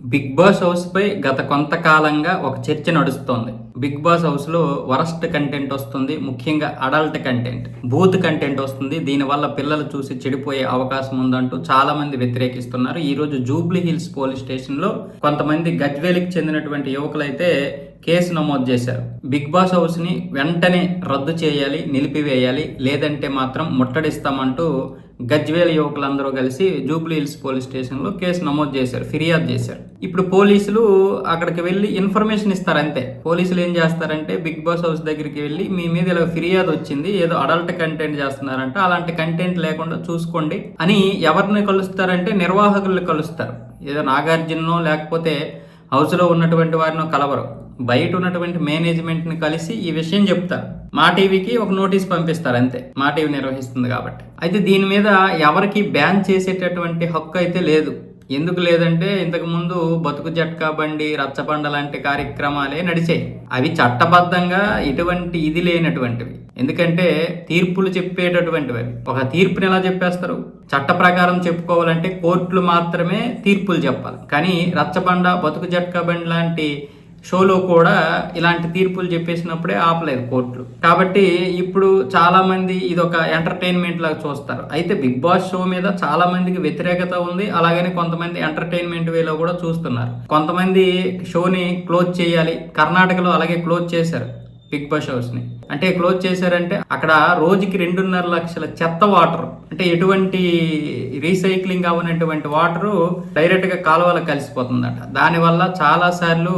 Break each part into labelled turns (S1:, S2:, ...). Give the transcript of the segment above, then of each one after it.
S1: Big Boss house పై గత కొంతకాలంగా ఒక చర్చ నడుస్తోంది. బిగ్ బాస్ హౌస్లో వరస్ట్ కంటెంట్ వస్తుంది ముఖ్యంగా అడల్ట్ కంటెంట్. బూత్ కంటెంట్ వస్తుంది దీనివల్ల పిల్లలు చూసి చెడిపోయే అవకాశం ఉందంటూ చాలా మంది వ్యతిరేకిస్తున్నారు. ఈ రోజు జూబ్లీ హిల్స్ పోలీస్ స్టేషన్లో కొంతమంది గజ్వేలికి చెందినటువంటి యువకులైతే కేసు నమోదు చేశారు. బిగ్ బాస్ హౌస్ని వెంటనే రద్దు చేయాలి నిలిపివేయాలి లేదంటే మాత్రం ముట్టడిస్తామంటూ గజ్వేల్ యువకులందరూ కలిసి జూబ్లీ హిల్స్ పోలీస్ స్టేషన్లో కేసు నమోదు చేశారు ఫిర్యాదు చేశారు. ఇప్పుడు పోలీసులు అక్కడికి వెళ్ళి ఇన్ఫర్మేషన్ ఇస్తారు అంతే. పోలీసులు ఏం చేస్తారంటే బిగ్ బాస్ హౌస్ దగ్గరికి వెళ్ళి మీ మీద ఇలా ఫిర్యాదు వచ్చింది ఏదో అడల్ట్ కంటెంట్ చేస్తున్నారంట అలాంటి కంటెంట్ లేకుండా చూసుకోండి అని ఎవరిని కలుస్తారంటే నిర్వాహకులను కలుస్తారు. ఏదో నాగార్జునో లేకపోతే హౌస్లో ఉన్నటువంటి వారినో కలవరు. బయట ఉన్నటువంటి మేనేజ్మెంట్ని కలిసి ఈ విషయం చెప్తారు మా టీవీకి ఒక నోటీస్ పంపిస్తారు అంతే. మా టీవీ నిర్వహిస్తుంది కాబట్టి. అయితే దీని మీద ఎవరికి బ్యాన్ చేసేటటువంటి హక్కు అయితే లేదు. ఎందుకు లేదంటే ఇంతకు ముందు బతుకు జట్కా బండి రచ్చబండ లాంటి కార్యక్రమాలే నడిచాయి. అవి చట్టబద్ధంగా ఎటువంటి ఇది లేనటువంటివి. ఎందుకంటే తీర్పులు చెప్పేటటువంటివి అవి. ఒక తీర్పుని ఎలా చెప్పేస్తారు? చట్ట ప్రకారం చెప్పుకోవాలంటే కోర్టులు మాత్రమే తీర్పులు చెప్పాలి. కానీ రచ్చబండ బతుకు జట్కా బండి లాంటి షోలో కూడా ఇలాంటి తీర్పులు చెప్పేసినప్పుడే ఆపలేదు కోర్టులు. కాబట్టి ఇప్పుడు చాలా మంది ఇది ఒక ఎంటర్టైన్మెంట్ లాగా చూస్తారు. అయితే బిగ్ బాస్ షో మీద చాలా మందికి వ్యతిరేకత ఉంది. అలాగనే కొంతమంది ఎంటర్టైన్మెంట్ వేలో కూడా చూస్తున్నారు. కొంతమంది షోని క్లోజ్ చేయాలి. కర్ణాటకలో అలాగే క్లోజ్ చేశారు బిగ్ బాస్ హౌస్ని అంటే క్లోజ్ చేశారంటే అక్కడ రోజుకి రెండున్నర లక్షల చెత్త వాటర్. అంటే ఎటువంటి రీసైక్లింగ్ అవనటువంటి వాటరు డైరెక్ట్గా కాలువలో కలిసిపోతుందట. దానివల్ల చాలా సార్లు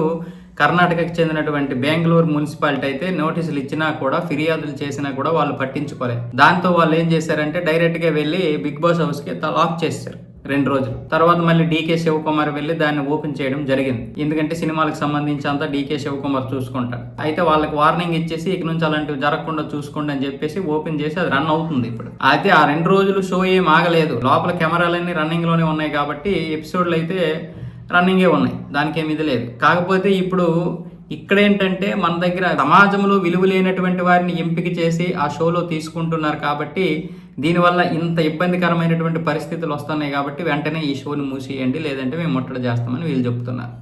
S1: కర్ణాటకకి చెందినటువంటి బెంగళూరు మున్సిపాలిటీ అయితే నోటీసులు ఇచ్చినా కూడా ఫిర్యాదులు చేసినా కూడా వాళ్ళు పట్టించుకోలేదు దాంతో వాళ్ళు ఏం చేశారంటే డైరెక్ట్గా వెళ్ళి బిగ్ బాస్ హౌస్కి లాక్ చేశారు రెండు రోజులు. తర్వాత మళ్ళీ డీకే శివకుమార్ వెళ్ళి దాన్ని ఓపెన్ చేయడం జరిగింది. ఎందుకంటే సినిమాలకు సంబంధించి అంతా డీకే శివకుమార్ చూసుకుంటారు అయితే వాళ్ళకి వార్నింగ్ ఇచ్చేసి ఇక నుంచి అలాంటివి జరగకుండా చూసుకోండి అని చెప్పేసి ఓపెన్ చేసి అది రన్ అవుతుంది ఇప్పుడు. అయితే ఆ రెండు రోజులు షో ఏం ఆగలేదు. లోపల కెమెరాలన్నీ రన్నింగ్లోనే ఉన్నాయి కాబట్టి ఎపిసోడ్లు అయితే రన్నింగే ఉన్నాయి. దానికి ఏమి ఇది లేదు. కాకపోతే ఇప్పుడు ఇక్కడ ఏంటంటే మన దగ్గర సమాజంలో విలువ లేనటువంటి వారిని ఎంపిక చేసి ఆ షోలో తీసుకుంటున్నారు కాబట్టి దీనివల్ల ఇంత ఇబ్బందికరమైనటువంటి పరిస్థితులు వస్తున్నాయి కాబట్టి వెంటనే ఈ షోని మూసేయండి. లేదంటే మేము ముట్టడి చేస్తామని వీళ్ళు చెప్తున్నారు.